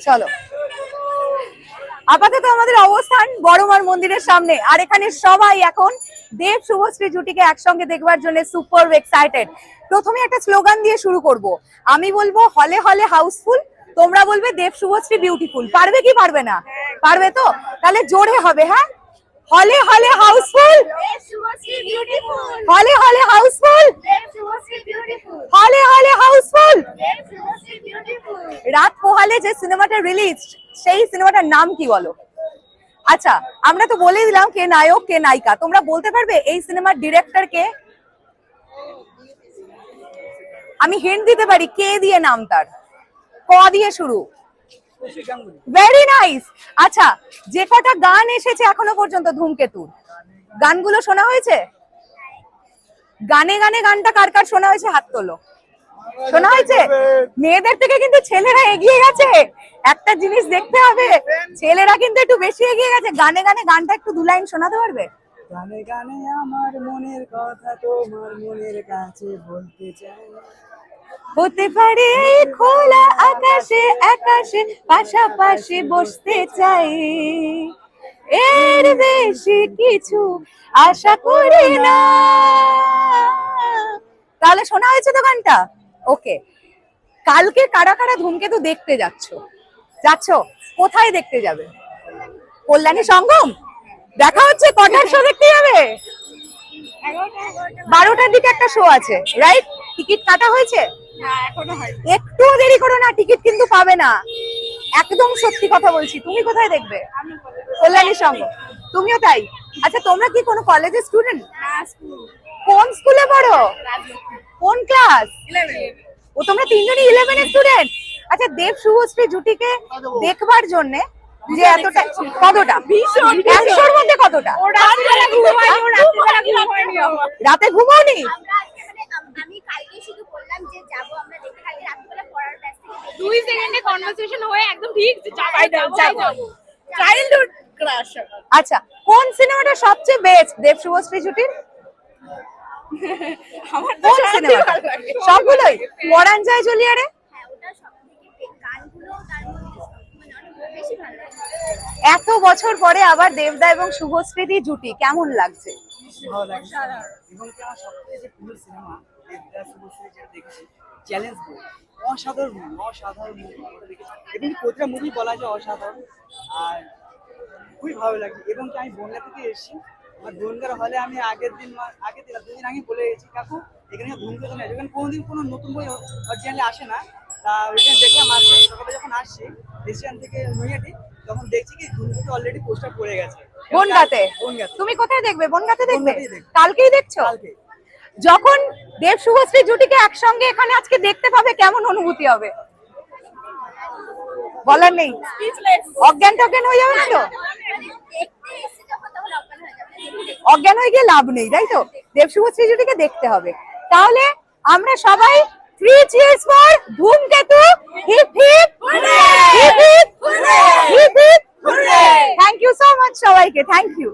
চলো। আপাতত আমাদের অবস্থান বড়মার মন্দিরের সামনে। আর এখানে সবাই এখন দেব শুভশ্রী জুটিকে একসঙ্গে দেখবার জন্য সুপার এক্সাইটেড প্রথমে একটা স্লোগান দিয়ে শুরু করব। আমি বলব হলে হলে হাউসফুল তোমরা বলবে দেব শুভশ্রী বিউটিফুল পারবে কি পারবে না? পারবে তো? তাহলে জোরে হবে হ্যাঁ? হলে হলে হাউসফুল হলে হলে হাউসফুল হলে হলে হাউসফুল রাত যে সিনেমাটা রিলিজ সেই সিনেমাটার নাম কি বলো? আচ্ছা আমরা তো বলে দিলাম কে নায়ক, কে নায়িকা। তোমরা বলতে পারবে এই সিনেমার ডিরেক্টর কে? আমি হিন্ট দিতে পারি কে দিয়ে নাম তার। ক দিয়ে শুরু? ভেরি নাইস আচ্ছা যে কটা গান এসেছে এখনও পর্যন্ত ধূমকেতুর? গানগুলো শোনা হয়েছে? গানে গানে গানটা কার কার শোনা হয়েছে? হাত তোলো। শোনা হয়েছে? মেয়েদের থেকে কিন্তু ছেলেরা এগিয়ে গেছে। একটা জিনিস দেখতে হবে ছেলেরা কিন্তু একটু বেশি এগিয়ে গেছে। গানে গানে গানটা একটু দু লাইন শোনাতে পারবে? গানে গানে আমার মনের কথা তোমার মনের কাছে বলতে চাই। হতে পারে খোলা আকাশে আকাশে পাশাপাশি বসতে চাই। এর বেশি কিছু আশা করি না। তাহলে শোনা হয়েছে তো গানটা? ওকে। কালকে কারা কারা ধূমকেতু দেখতে যাচ্ছ? যাচ্ছ? কোথায় দেখতে যাবে? কল্যাণী সঙ্গম? দেখা হচ্ছে কটার শো দেখতে যাবে? বারোটার দিকে একটা শো আছে রাইট টিকিট কাটা হয়েছে? একটুও দেরি করো না টিকিট কিন্তু পাবে না। একদম সত্যি কথা বলছি তুমি কোথায় দেখবে? কল্যাণী সঙ্গ তুমিও তাই? আচ্ছা তোমরা কি কোনো কলেজের স্টুডেন্ট কোন স্কুলে পড়ো? ক্লাস ও তোমরা তিনজনই ইলেভেন এর স্টুডেন্ট আচ্ছা দেব শুভশ্রী জুটিকে দেখবার জন্য যে এতটা কতটা? একশোর মধ্যে কতটা? রাতে ঘুমাওনি আমি কালকে শুধু বললাম যে যাব আমরা দেখে কালকে রাত্রিবেলা পড়ার ব্যস্ত থেকে দুই সেকেন্ডে কনভারসেশন হয়ে একদম ঠিক চাইল্ডহুড ক্রাশ আচ্ছা কোন সিনেমাটা সবচেয়ে বেস্ট দেব শুভশ্রী জুটির? কোন সিনেমাটা? সবগুলোই? পরাণ যায় জলিয়ারে? হ্যাঁ মানে এত বছর পরে আবার দেবদা এবং শুভশ্রীদি জুটি কেমন লাগছে? আমার চ্যালেঞ্জ অসাধারণ অসাধারণ এবং প্রতিটা মুভি বলা যায় অসাধারণ আর খুবই ভালো লাগে। এবং আমি বনগা থেকে এসেছি আমার বনগার হলে আমি আগের দিন আগের দিন দুদিন আগে বলে গেছি কাকু এখানে ধূমকেতু নেই এখানে কোনোদিন কোনো নতুন বই অরিজিনালি আসে না। তা ওইখানে দেখলাম আজকে সকালে যখন আসছি স্টেশন থেকে নৈহাটি তখন দেখছি কি ধূমকেতু অলরেডি পোস্টার পড়ে গেছে। বনগাঁতে? বনগাঁতে। তুমি কোথায় দেখবে? বনগাতে দেখবে? কালকেই দেখছ? কালকে যখন দেব শুভশ্রী জুটিকে একসঙ্গে এখানে আজকে দেখতে পাবে কেমন অনুভূতি হবে? বলার নেই। অজ্ঞান টজ্ঞান হয়ে যাবে না তো মানে দেখতে এসে যখন তখন অজ্ঞান হয়ে গিয়ে লাভ নেই তাই তো? দেব শ্রীজুটিকে জুটিকে দেখতে হবে। তাহলে আমরা সবাই three cheers for Dhumketu. Hip hip. Hip hip. Hip hip. Thank you so much সবাইকে থ্যাংক ইউ